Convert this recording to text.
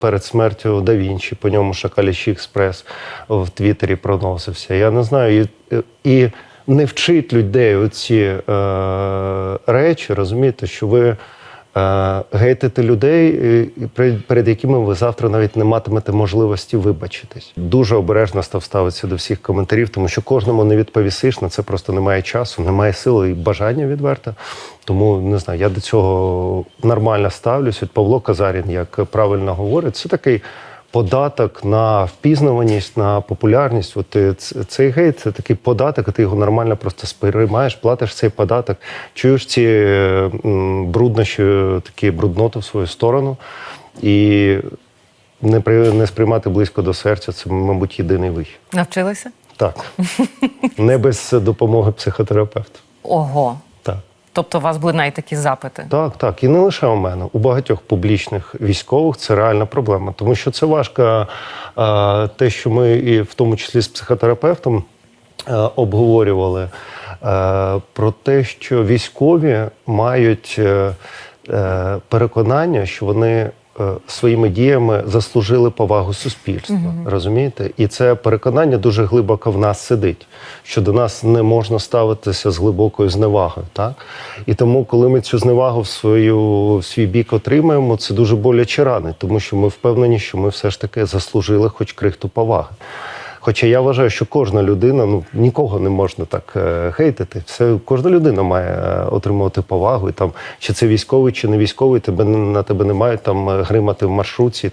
перед смертю да Вінчі, по ньому Шакаліщі Експрес в Твіттері проносився. Я не знаю. І, і не вчить людей оці е, речі, розумієте, що ви е, гейтите людей, е, перед якими ви завтра навіть не матимете можливості вибачитись. Дуже обережно став ставитися до всіх коментарів, тому що кожному не відповісиш, на це просто немає часу, немає сили і бажання відверто. Тому не знаю, я до цього нормально ставлюсь. От Павло Казарін, як правильно говорить, це такий податок на впізнаваність, на популярність. От е, цей гейт це такий податок, і ти його нормально просто сприймаєш, платиш цей податок, чуєш ці е, бруднощі, такі брудноти в свою сторону. І не, при, не сприймати близько до серця це, мабуть, єдиний вихід. Навчилися? Так. Не без допомоги психотерапевта. Ого. Тобто у вас були навіть такі запити. Так, так. І не лише у мене. У багатьох публічних військових це реальна проблема. Тому що це важко те, що ми і в тому числі з психотерапевтом е, обговорювали е, про те, що військові мають е, переконання, що вони. е, Своїми діями заслужили повагу суспільства, розумієте? І це переконання дуже глибоко в нас сидить, що до нас не можна ставитися з глибокою зневагою. Так? І тому, коли ми цю зневагу в, свою, в свій бік отримаємо, це дуже боляче рани, тому що ми впевнені, що ми все ж таки заслужили хоч крихту поваги. Хоча я вважаю, що кожна людина, ну нікого не можна так е, хейтити. Все, кожна людина має е, отримувати повагу. І там, чи це військовий, чи не військовий, тебе на тебе не мають там е, гримати в маршрутці.